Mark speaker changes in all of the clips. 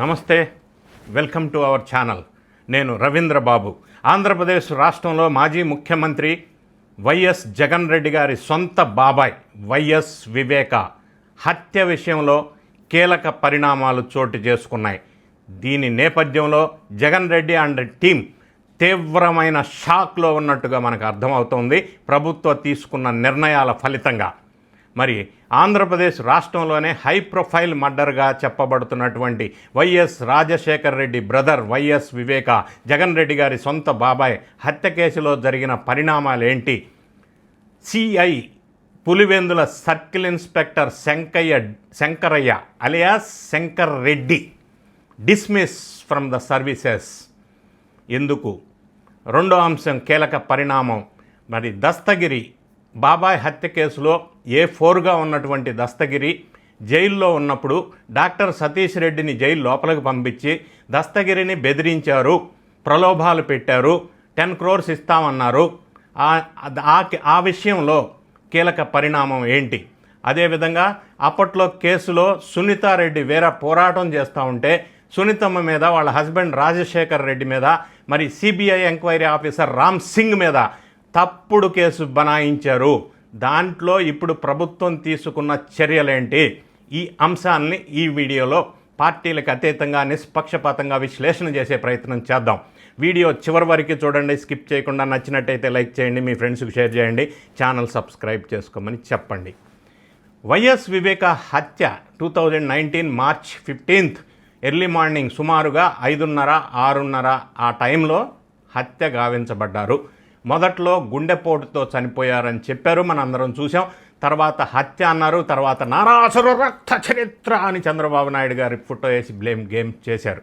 Speaker 1: నమస్తే welcome to our channel. నేను రవీంద్ర బాబు. ఆంధ్రప్రదేశ్ రాష్ట్రంలో మాజీ ముఖ్యమంత్రి వైఎస్ జగన్ రెడ్డి గారి సొంత బాబాయ్ వైఎస్ వివేక హత్య విషయంలో కీలక పరిణామాలు చోటు చేసుకున్నాయి. దీని నేపథ్యంలో జగన్ రెడ్డి అండ్ టీం తీవ్రమైన షాక్లో ఉన్నట్టుగా మనకు అర్థమవుతోంది. ప్రభుత్వ తీసుకున్న నిర్ణయాల ఫలితంగా మరి ఆంధ్రప్రదేశ్ రాష్ట్రంలోనే హై ప్రొఫైల్ మర్డర్గా చెప్పబడుతున్నటువంటి YS Rajasekhar Reddy brother YS Viveka Jagan Reddy గారి సొంత బాబాయ్ హత్య కేసులో జరిగిన పరిణామాలేంటి? CI Pulivendula circle inspector Shankaiah Shankaraiah alias Shankar Reddy dismiss from the services. ఎందుకు? రెండో అంశం కీలక పరిణామం. మరి దస్తగిరి బాబాయ్ హత్య కేసులో ఏ ఫోర్గా ఉన్నటువంటి దస్తగిరి జైల్లో ఉన్నప్పుడు డాక్టర్ సతీష్ రెడ్డిని జైలు లోపలికి పంపించి దస్తగిరిని బెదిరించారు ప్రలోభాలు పెట్టారు టెన్ క్రోర్స్ ఇస్తామన్నారు. ఆ- ఆ- విషయంలో కీలక పరిణామం ఏంటి? అదేవిధంగా అప్పట్లో కేసులో సునీతారెడ్డి వేరే పోరాటం చేస్తూ ఉంటే సునీతమ్మ మీద వాళ్ళ హస్బెండ్ రాజశేఖర్ రెడ్డి మీద మరి CBI enquiry officer Ram Singh మీద తప్పుడు కేసు బనాయించారు. దాంట్లో ఇప్పుడు ప్రభుత్వం తీసుకున్న చర్యలేంటి? ఈ అంశాన్ని ఈ వీడియోలో పార్టీలకు అతీతంగా నిష్పక్షపాతంగా విశ్లేషణ చేసే ప్రయత్నం చేద్దాం. వీడియో చివరి వరకు చూడండి స్కిప్ చేయకుండా నచ్చినట్టయితే లైక్ చేయండి మీ ఫ్రెండ్స్కి షేర్ చేయండి ఛానల్ సబ్స్క్రైబ్ చేసుకోమని చెప్పండి. వైఎస్ వివేక హత్య two thousand nineteen March fifteenth early morning సుమారుగా ఐదున్నర ఆరున్నర ఆ టైంలో హత్య గావించబడ్డారు. మొదట్లో గుండెపోటుతో చనిపోయారని చెప్పారు. మనం అందరం చూసాం తర్వాత హత్య అన్నారు. తర్వాత నారాసుర రక్త చరిత్ర అని చంద్రబాబు నాయుడు గారి ఫోటో వేసి బ్లేమ్ గేమ్ చేశారు.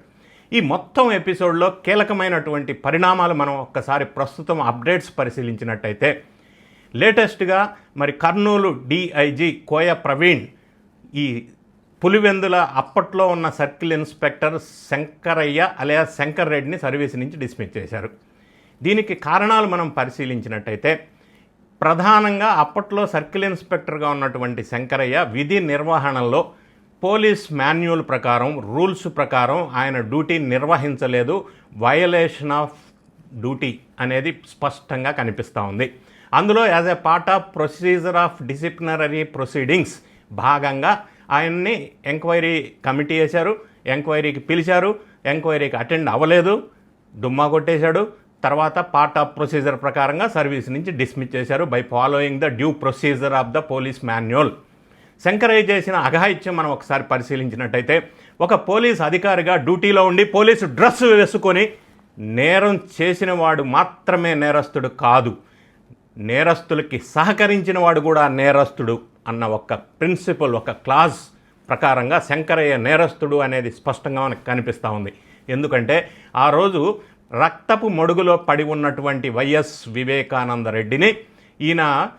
Speaker 1: ఈ మొత్తం ఎపిసోడ్లో కీలకమైనటువంటి పరిణామాలు మనం ఒక్కసారి ప్రస్తుతం అప్డేట్స్ పరిశీలించినట్టయితే లేటెస్ట్గా మరి కర్నూలు డిఐజీ కోయ ప్రవీణ్ ఈ పులివెందుల అప్పట్లో ఉన్న circle inspector Shankaraiah alias Shankar రెడ్డిని సర్వీస్ నుంచి డిస్మిస్ చేశారు. దీనికి కారణాలు మనం పరిశీలించినట్టయితే ప్రధానంగా అప్పట్లో సర్కిల్ ఇన్స్పెక్టర్గా ఉన్నటువంటి శంకరయ్య విధి నిర్వహణలో పోలీస్ మాన్యువల్ ప్రకారం రూల్స్ ప్రకారం ఆయన డ్యూటీ నిర్వహించలేదు. వయలేషన్ ఆఫ్ డ్యూటీ అనేది స్పష్టంగా కనిపిస్తూ ఉంది. అందులో as a part of procedure of disciplinary proceedings భాగంగా ఆయన్ని ఎంక్వైరీ కమిటీ వేశారు ఎంక్వైరీకి పిలిచారు ఎంక్వైరీకి అటెండ్ అవ్వలేదు డుమ్మా కొట్టేశాడు తర్వాత పార్ట్ ఆఫ్ ప్రొసీజర్ ప్రకారంగా సర్వీస్ నుంచి డిస్మిస్ చేశారు by following the due procedure of the police manual Shankaraiah చేసిన అఘాయిత్యం మనం ఒకసారి పరిశీలించినట్టయితే ఒక పోలీస్ అధికారిగా డ్యూటీలో ఉండి పోలీసు డ్రెస్ వేసుకొని నేరం చేసిన వాడు మాత్రమే నేరస్తుడు కాదు. నేరస్తులకి సహకరించిన వాడు కూడా నేరస్తుడు అన్న ఒక ప్రిన్సిపల్ ఒక క్లాజ్ ప్రకారంగా శంకరయ్య నేరస్తుడు అనేది స్పష్టంగా మనకు కనిపిస్తూ ఉంది. ఎందుకంటే ఆ రోజు రక్తపు మడుగులో పడి ఉన్నటువంటి వైఎస్ వివేకానంద రెడ్డిని ఈయన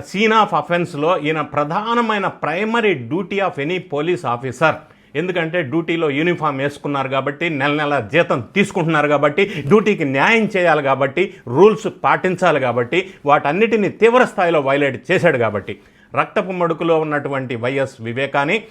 Speaker 1: సీన్ ఆఫ్ అఫెన్స్లో ఈయన ప్రధానమైన primary duty of any police officer ఎందుకంటే డ్యూటీలో యూనిఫామ్ వేసుకున్నారు కాబట్టి నెల నెల జీతం తీసుకుంటున్నారు కాబట్టి డ్యూటీకి న్యాయం చేయాలి కాబట్టి రూల్స్ పాటించాలి కాబట్టి వాటన్నిటిని తీవ్ర స్థాయిలో వైలేట్ చేశాడు కాబట్టి. రక్తపు మడుకులో ఉన్నటువంటి YS వివేకాని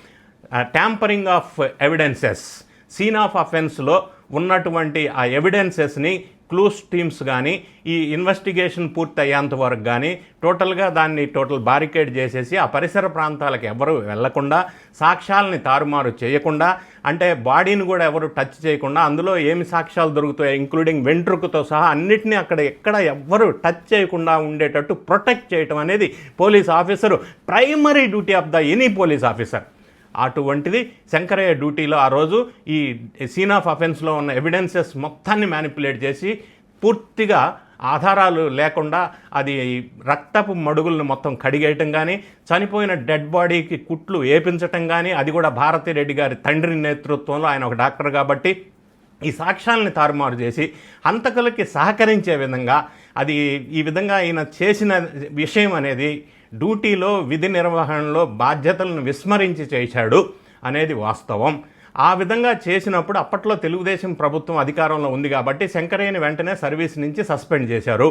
Speaker 1: tampering of evidences scene of అఫెన్స్లో ఉన్నటువంటి ఆ ఎవిడెన్సెస్ని క్లూస్ టీమ్స్ కానీ ఈ ఇన్వెస్టిగేషన్ పూర్తి అయ్యేంత వరకు కానీ టోటల్గా దాన్ని టోటల్ బారికేడ్ చేసేసి ఆ పరిసర ప్రాంతాలకు ఎవరు వెళ్ళకుండా సాక్ష్యాలని తారుమారు చేయకుండా అంటే బాడీని కూడా ఎవరు టచ్ చేయకుండా అందులో ఏమి సాక్ష్యాలు దొరుకుతాయి ఇంక్లూడింగ్ వెంట్రుకతో సహా అన్నిటినీ అక్కడ ఎక్కడ ఎవ్వరు టచ్ చేయకుండా ఉండేటట్టు ప్రొటెక్ట్ చేయటం అనేది police officer primary duty of the any police officer అటువంటిది శంకరయ్య డ్యూటీలో ఆ రోజు ఈ సీన్ ఆఫ్ అఫెన్స్లో ఉన్న ఎవిడెన్సెస్ మొత్తాన్ని మ్యానిపులేట్ చేసి పూర్తిగా ఆధారాలు లేకుండా అది రక్తపు మడుగులను మొత్తం కడిగేయటం కానీ చనిపోయిన డెడ్ బాడీకి కుట్లు ఏపించటం కానీ అది కూడా భారతిరెడ్డి గారి తండ్రి నేతృత్వంలో ఆయన ఒక డాక్టర్ కాబట్టి ఈ సాక్ష్యాలని తారుమారు చేసి హంతకులకి సహకరించే విధంగా అది ఈ విధంగా ఈయన చేసిన విషయం అనేది డ్యూటీలో విధి నిర్వహణలో బాధ్యతలను విస్మరించి చేశాడు అనేది వాస్తవం. ఆ విధంగా చేసినప్పుడు అప్పట్లో తెలుగుదేశం ప్రభుత్వం అధికారంలో ఉంది కాబట్టి శంకరయ్యని వెంటనే సర్వీస్ నుంచి సస్పెండ్ చేశారు.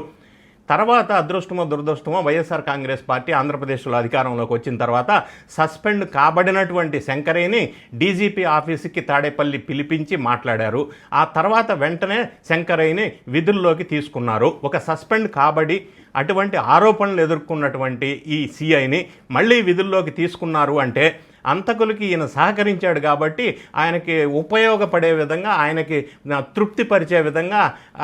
Speaker 1: తర్వాత అదృష్టమో దురదృష్టమో వైఎస్ఆర్ కాంగ్రెస్ పార్టీ ఆంధ్రప్రదేశ్లో అధికారంలోకి వచ్చిన తర్వాత సస్పెండ్ కాబడినటువంటి శంకరేని డీజీపీ ఆఫీసుకి తాడేపల్లి పిలిపించి మాట్లాడారు. ఆ తర్వాత వెంటనే శంకరయ్యని విధుల్లోకి తీసుకున్నారు. ఒక సస్పెండ్ కాబడి అటువంటి ఆరోపణలు ఎదుర్కొన్నటువంటి ఈ సిఐని మళ్ళీ విధుల్లోకి తీసుకున్నారు అంటే అంతకులకి ఈయన సహకరించాడు కాబట్టి ఆయనకి ఉపయోగపడే విధంగా ఆయనకి తృప్తిపరిచే విధంగా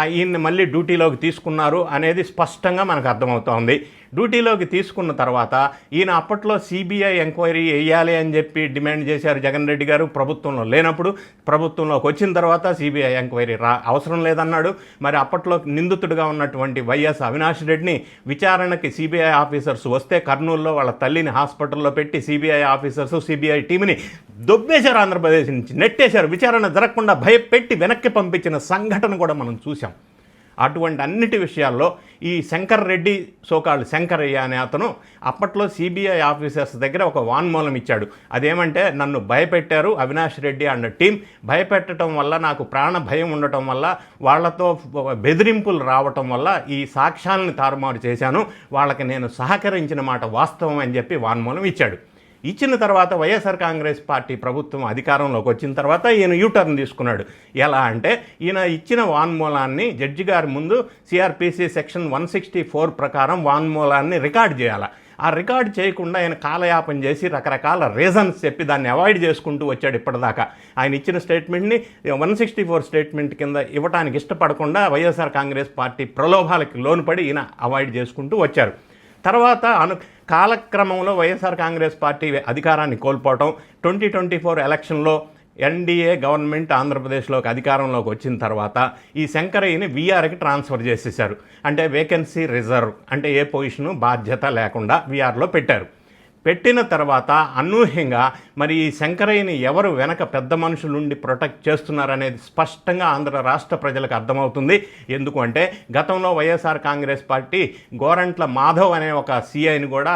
Speaker 1: ఈయన్ని మళ్ళీ డ్యూటీలోకి తీసుకున్నారు అనేది స్పష్టంగా మనకు అర్థమవుతోంది. డ్యూటీలోకి తీసుకున్న తర్వాత ఈయన అప్పట్లో సిబిఐ ఎంక్వైరీ వేయాలి అని చెప్పి డిమాండ్ చేశారు జగన్ రెడ్డి గారు. ప్రభుత్వంలో లేనప్పుడు ప్రభుత్వంలోకి వచ్చిన తర్వాత సిబిఐ ఎంక్వైరీ రా అవసరం లేదన్నాడు. మరి అప్పట్లో నిందితుడిగా ఉన్నటువంటి వైఎస్ అవినాష్ రెడ్డిని విచారణకి సిబిఐ ఆఫీసర్స్ వస్తే కర్నూలులో వాళ్ళ తల్లిని హాస్పిటల్లో పెట్టి సిబిఐ ఆఫీసర్స్ సిబిఐ టీంని దొబ్బేశారు ఆంధ్రప్రదేశ్ నుంచి. నెట్టేశారు. విచారణ జరగకుండా భయపెట్టి వెనక్కి పంపించిన సంఘటన కూడా మనం చూసాం అటువంటి అన్నిటి విషయాల్లో ఈ శంకర్ రెడ్డి సోకాళ్ళు శంకరయ్య అనే అతను అప్పట్లో సిబిఐ ఆఫీసర్స్ దగ్గర ఒక వాన్మూలం ఇచ్చాడు. అదేమంటే నన్ను భయపెట్టారు అవినాష్ రెడ్డి అన్న టీం భయపెట్టడం వల్ల నాకు ప్రాణ భయం ఉండటం వల్ల వాళ్ళతో బెదిరింపులు రావటం వల్ల ఈ సాక్ష్యాలను తారుమారు చేశాను. వాళ్ళకి నేను సహకరించిన మాట వాస్తవం అని చెప్పి వాన్మూలం ఇచ్చాడు. ఇచ్చిన తర్వాత వైఎస్ఆర్ కాంగ్రెస్ పార్టీ ప్రభుత్వం అధికారంలోకి వచ్చిన తర్వాత ఈయన యూటర్న్ తీసుకున్నాడు. ఎలా అంటే ఈయన ఇచ్చిన వాన్మూలాన్ని జడ్జి గారి ముందు CrPC section one sixty four ప్రకారం వాన్మూలాన్ని రికార్డ్ చేయాలి. ఆ రికార్డ్ చేయకుండా ఆయన కాలయాపన చేసి రకరకాల రీజన్స్ చెప్పి దాన్ని అవాయిడ్ చేసుకుంటూ వచ్చాడు ఇప్పటిదాకా. ఆయన ఇచ్చిన స్టేట్మెంట్ని వన్ సిక్స్టీ ఫోర్ స్టేట్మెంట్ కింద ఇవ్వడానికి ఇష్టపడకుండా వైఎస్ఆర్ కాంగ్రెస్ పార్టీ ప్రలోభాలకి లోనుపడి ఈయన అవాయిడ్ చేసుకుంటూ వచ్చారు. తర్వాత అను కాలక్రమంలో వైఎస్ఆర్ కాంగ్రెస్ పార్టీ అధికారాన్ని కోల్పోవటం ట్వంటీ ట్వంటీ ఫోర్ ఎలక్షన్లో ఎన్డీఏ గవర్నమెంట్ ఆంధ్రప్రదేశ్లోకి అధికారంలోకి వచ్చిన తర్వాత ఈ శంకరయ్యని వీఆర్కి ట్రాన్స్ఫర్ చేసేసారు అంటే వేకెన్సీ రిజర్వ్ అంటే ఏ పొజిషను బాధ్యత లేకుండా వీఆర్లో పెట్టారు. పెట్టిన తర్వాత అనూహ్యంగా మరి ఈ శంకరయ్యని ఎవరు వెనక పెద్ద మనుషులుండి ప్రొటెక్ట్ చేస్తున్నారనేది స్పష్టంగా ఆంధ్ర రాష్ట్ర ప్రజలకు అర్థమవుతుంది. ఎందుకంటే గతంలో వైఎస్ఆర్ కాంగ్రెస్ పార్టీ గోరంట్ల మాధవ్ అనే ఒక సీఐని కూడా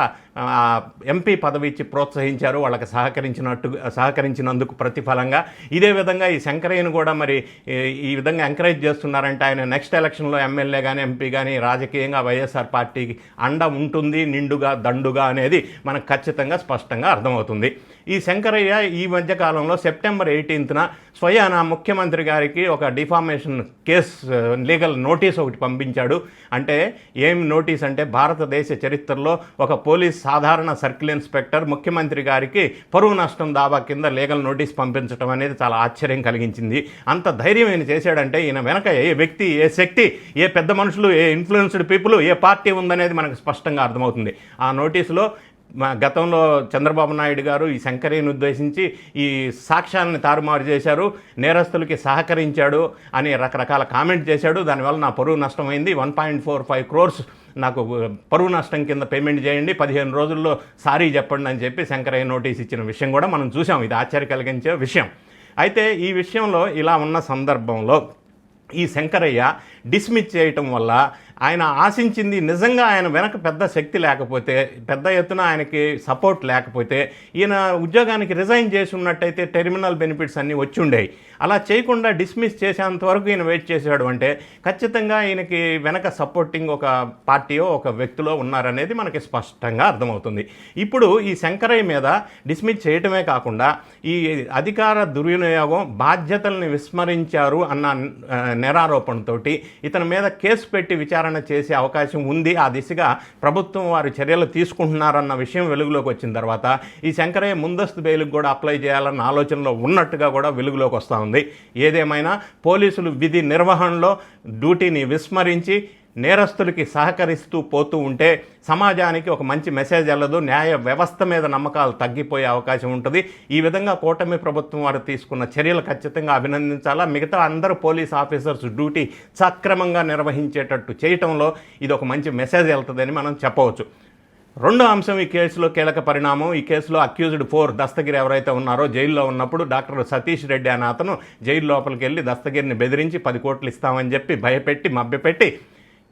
Speaker 1: ఎంపీ పదవి ఇచ్చి ప్రోత్సహించారు వాళ్ళకి సహకరించినట్టు సహకరించినందుకు ప్రతిఫలంగా. ఇదే విధంగా ఈ శంకరయ్యను కూడా మరి ఈ- విధంగా ఎంకరేజ్ చేస్తున్నారంటే ఆయన నెక్స్ట్ ఎలక్షన్లో ఎమ్మెల్యే కానీ ఎంపీ కానీ రాజకీయంగా వైఎస్ఆర్ పార్టీకి అండ ఉంటుంది నిండుగా దండుగా అనేది మనకు ఖచ్చితంగా స్పష్టంగా అర్థమవుతుంది. ఈ శంకరయ్య ఈ మధ్యకాలంలో సెప్టెంబర్ ఎయిటీన్త్న స్వయాన ముఖ్యమంత్రి గారికి ఒక డిఫామేషన్ కేస్ లీగల్ నోటీస్ ఒకటి పంపించాడు. అంటే ఏం నోటీస్ అంటే భారతదేశ చరిత్రలో ఒక పోలీస్ సాధారణ సర్కిల్ ఇన్స్పెక్టర్ ముఖ్యమంత్రి గారికి పరువు నష్టం దావా కింద లీగల్ నోటీస్ పంపించడం అనేది చాలా ఆశ్చర్యం కలిగించింది. అంత ధైర్యం ఈయన చేశాడంటే ఈయన వెనక ఏ వ్యక్తి ఏ శక్తి ఏ పెద్ద మనుషులు ఏ ఇన్ఫ్లుయెన్స్డ్ పీపుల్ ఏ పార్టీ ఉందనేది మనకు స్పష్టంగా అర్థమవుతుంది. ఆ నోటీసులో మా గతంలో చంద్రబాబు నాయుడు గారు ఈ శంకరేని ఉద్దేశించి ఈ సాక్ష్యాలను తారుమారు చేశారు నేరస్తులకి సహకరించాడు అని రకరకాల కామెంట్ చేశాడు. దానివల్ల నా పరువు నష్టమైంది. One point four five crores నాకు పరువు నష్టం కింద పేమెంట్ చేయండి పదిహేను రోజుల్లో సారీ చెప్పండి అని చెప్పి శంకరయ్య నోటీస్ ఇచ్చిన విషయం కూడా మనం చూసాం ఇది ఆశ్చర్య కలిగించే విషయం. అయితే ఈ విషయంలో ఇలా ఉన్న సందర్భంలో ఈ శంకరయ్య డిస్మిస్ చేయటం వల్ల ఆయన ఆశించింది నిజంగా ఆయన వెనక పెద్ద శక్తి లేకపోతే పెద్ద ఎత్తున ఆయనకి సపోర్ట్ లేకపోతే ఈయన ఉద్యోగానికి రిజైన్ చేసి ఉన్నట్టయితే టెర్మినల్ బెనిఫిట్స్ అన్నీ వచ్చి ఉండేవి అలా చేయకుండా డిస్మిస్ చేసేంత వరకు ఈయన వెయిట్ చేశాడు అంటే ఖచ్చితంగా ఈయనకి వెనక సపోర్టింగ్ ఒక పార్టీయో ఒక వ్యక్తిలో ఉన్నారనేది మనకి స్పష్టంగా అర్థమవుతుంది. ఇప్పుడు ఈ శంకరయ్య మీద డిస్మిస్ చేయటమే కాకుండా ఈ అధికార దుర్వినియోగం బాధ్యతల్ని విస్మరించారు అన్న నిరారోపణతోటి నేరారోపణతోటి ఇతని మీద కేసు పెట్టి విచారణ చేసే అవకాశం ఉంది. ఆ దిశగా ప్రభుత్వం వారు చర్యలు తీసుకుంటున్నారన్న విషయం వెలుగులోకి వచ్చిన తర్వాత ఈ శంకరయ్య ముందస్తు బెయిల్కి కూడా అప్లై చేయాలన్న ఆలోచనలో ఉన్నట్టుగా కూడా వెలుగులోకి వస్తూ ఉంది. ఏదేమైనా పోలీసులు విధి నిర్వహణలో డ్యూటీని విస్మరించి నేరస్తులకి సహకరిస్తూ పోతూ ఉంటే సమాజానికి ఒక మంచి మెసేజ్ వెళ్ళదు న్యాయ వ్యవస్థ మీద నమ్మకాలు తగ్గిపోయే అవకాశం ఉంటుంది. ఈ విధంగా కూటమి ప్రభుత్వం వారు తీసుకున్న చర్యలు ఖచ్చితంగా అభినందించాలా? మిగతా అందరూ పోలీస్ ఆఫీసర్స్ డ్యూటీ సక్రమంగా నిర్వహించేటట్టు చేయటంలో ఇది ఒక మంచి మెసేజ్ వెళ్తుందని మనం చెప్పవచ్చు. రెండో అంశం ఈ కేసులో కీలక పరిణామం. ఈ కేసులో అక్యూజ్డ్ ఫోర్ దస్తగిరి ఎవరైతే ఉన్నారో జైల్లో ఉన్నప్పుడు డాక్టర్ సతీష్ రెడ్డి అనే అతను జైలు లోపలికి వెళ్ళి దస్తగిరిని బెదిరించి పది కోట్లు ఇస్తామని చెప్పి భయపెట్టి మభ్యపెట్టి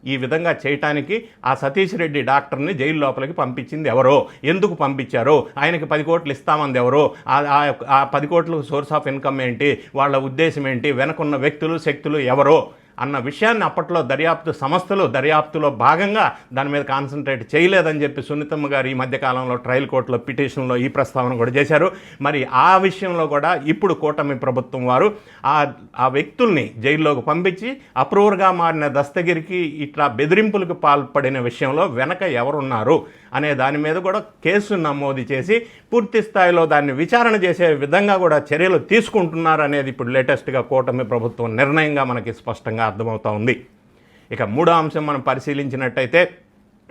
Speaker 1: ఈ విధంగా చేయటానికి ఆ సతీష్ రెడ్డి డాక్టర్ని జైలు లోపలికి పంపించింది ఎవరో? ఎందుకు పంపించారో? ఆయనకి పది కోట్లు ఇస్తామంది ఎవరో? ఆ- పది కోట్ల సోర్స్ ఆఫ్ ఇన్కమ్ ఏంటి? వాళ్ళ ఉద్దేశం ఏంటి? వెనకున్న వ్యక్తులు శక్తులు ఎవరో? అన్న విషయాన్ని అప్పట్లో దర్యాప్తు సంస్థలు దర్యాప్తులో భాగంగా దాని మీద కాన్సన్ట్రేట్ చేయలేదని చెప్పి సునీతమ్మ గారు ఈ మధ్యకాలంలో ట్రయల్ కోర్టులో పిటిషన్లో ఈ ప్రస్తావన కూడా చేశారు. మరి ఆ విషయంలో కూడా ఇప్పుడు కూటమి ప్రభుత్వం వారు ఆ ఆ వ్యక్తుల్ని జైల్లోకి పంపించి అప్రూవర్గా మారిన దస్తగిరికి ఇట్లా బెదిరింపులకు పాల్పడిన విషయంలో వెనక ఎవరున్నారు అనే దాని మీద కూడా కేసు నమోదు చేసి పూర్తి స్థాయిలో దాన్ని విచారణ చేసే విధంగా కూడా చర్యలు తీసుకుంటున్నారు అనేది ఇప్పుడు లేటెస్ట్గా కూటమి ప్రభుత్వం నిర్ణయంగా మనకి స్పష్టంగా అర్థమవుతా ఉంది. ఇక మూడో అంశం మనం పరిశీలించినట్టయితే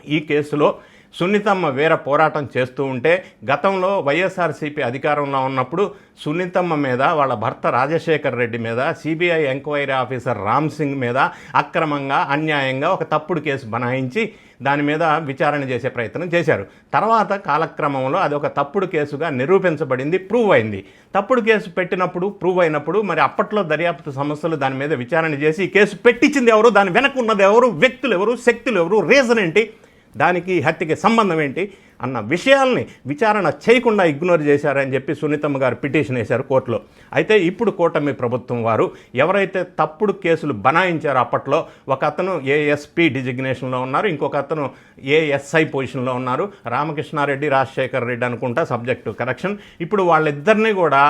Speaker 1: ఈ కేసులో సున్నితమ్మ వీర పోరాటం చేస్తూ ఉంటే గతంలో వైఎస్ఆర్సీపీ అధికారంలో ఉన్నప్పుడు సున్నితమ్మ మీద వాళ్ళ భర్త రాజశేఖర్ రెడ్డి మీద CBI enquiry officer Ram Singh మీద అక్రమంగా అన్యాయంగా ఒక తప్పుడు కేసు బనాయించి దాని మీద విచారణ చేసే ప్రయత్నం చేశారు. తర్వాత కాలక్రమంలో అది ఒక తప్పుడు కేసుగా నిరూపించబడింది ప్రూవ్ అయింది. తప్పుడు కేసు పెట్టినప్పుడు ప్రూవ్ అయినప్పుడు మరి అప్పట్లో దర్యాప్తు సంస్థలు దాని మీద విచారణ చేసి కేసు పెట్టించింది ఎవరు? దాని వెనక ఉన్నది ఎవరు? వ్యక్తులు ఎవరు? శక్తులు ఎవరు? రీజన్ ఏంటి? దానికి హత్యకి సంబంధం ఏంటి? అన్న విషయాల్ని విచారణ చేయకుండా ఇగ్నోర్ చేశారని చెప్పి సునీతమ్మ గారు పిటిషన్ వేశారు కోర్టులో. అయితే ఇప్పుడు కూటమి ప్రభుత్వం వారు ఎవరైతే తప్పుడు కేసులు బనాయించారో అప్పట్లో ఒక అతను ఏఎస్పీ డిజిగ్నేషన్లో ఉన్నారు ఇంకొక అతను ఏఎస్ఐ పొజిషన్లో ఉన్నారు. రామకృష్ణారెడ్డి రాజశేఖర్ రెడ్డి అనుకుంటా సబ్జెక్టు కరెక్షన్. ఇప్పుడు వాళ్ళిద్దరినీ కూడా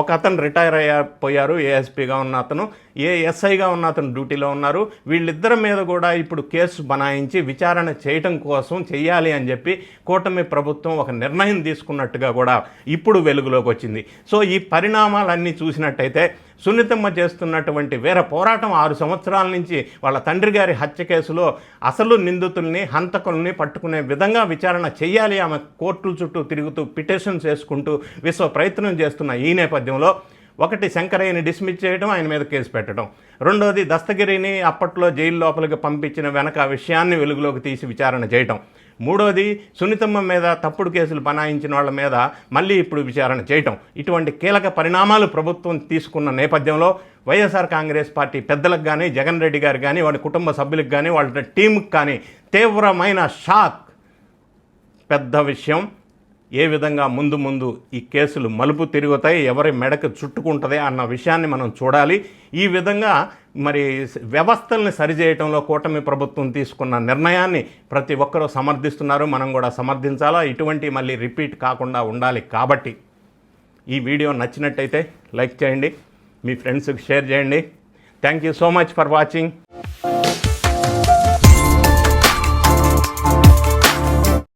Speaker 1: ఒక అతను రిటైర్ అయిపోయారు ఏఎస్పీగా ఉన్న అతను ఏఎస్ఐగా ఉన్న అతను డ్యూటీలో ఉన్నారు. వీళ్ళిద్దరి మీద కూడా ఇప్పుడు కేసు బనాయించి విచారణ చేయటం కోసం చేయాలి అని చెప్పి కోట కూటమి ప్రభుత్వం ఒక నిర్ణయం తీసుకున్నట్టుగా కూడా ఇప్పుడు వెలుగులోకి వచ్చింది. సో ఈ పరిణామాలన్నీ చూసినట్టయితే సున్నితమ్మ చేస్తున్నటువంటి వీర పోరాటం ఆరు సంవత్సరాల నుంచి వాళ్ళ తండ్రి గారి హత్య కేసులో అసలు నిందితుల్ని హంతకుల్ని పట్టుకునే విధంగా విచారణ చేయాలి. ఆమె కోర్టుల చుట్టూ తిరుగుతూ పిటిషన్స్ వేసుకుంటూ విశ్వ ప్రయత్నం చేస్తున్న ఈ నేపథ్యంలో ఒకటి శంకరయ్యని డిస్మిస్ చేయడం ఆయన మీద కేసు పెట్టడం. రెండోది దస్తగిరిని అప్పట్లో జైలు లోపలికి పంపించిన వెనక విషయాన్ని వెలుగులోకి తీసి విచారణ చేయటం. మూడోది సున్నితమ్మ మీద తప్పుడు కేసులు బనాయించిన వాళ్ళ మీద మళ్ళీ ఇప్పుడు విచారణ చేయటం. ఇటువంటి కీలక పరిణామాలు ప్రభుత్వం తీసుకున్న నేపథ్యంలో వైఎస్ఆర్ కాంగ్రెస్ పార్టీ పెద్దలకు కానీ జగన్ రెడ్డి గారు కానీ వాళ్ళ కుటుంబ సభ్యులకు కానీ వాళ్ళ టీంకి కానీ తీవ్రమైన షాక్. పెద్ద విషయం. ఏ విధంగా ముందు ముందు ఈ కేసులు మలుపు తిరుగుతాయి ఎవరి మెడకు చుట్టుకుంటుంది అన్న విషయాన్ని మనం చూడాలి. ఈ విధంగా మరి వ్యవస్థల్ని సరిచేయటంలో కూటమి ప్రభుత్వం తీసుకున్న నిర్ణయాన్ని ప్రతి ఒక్కరూ సమర్థిస్తున్నారు. మనం కూడా సమర్థించాలా? ఇటువంటి మళ్ళీ రిపీట్ కాకుండా ఉండాలి కాబట్టి. ఈ వీడియో నచ్చినట్టయితే లైక్ చేయండి మీ ఫ్రెండ్స్కి షేర్ చేయండి. Thank you so much for watching.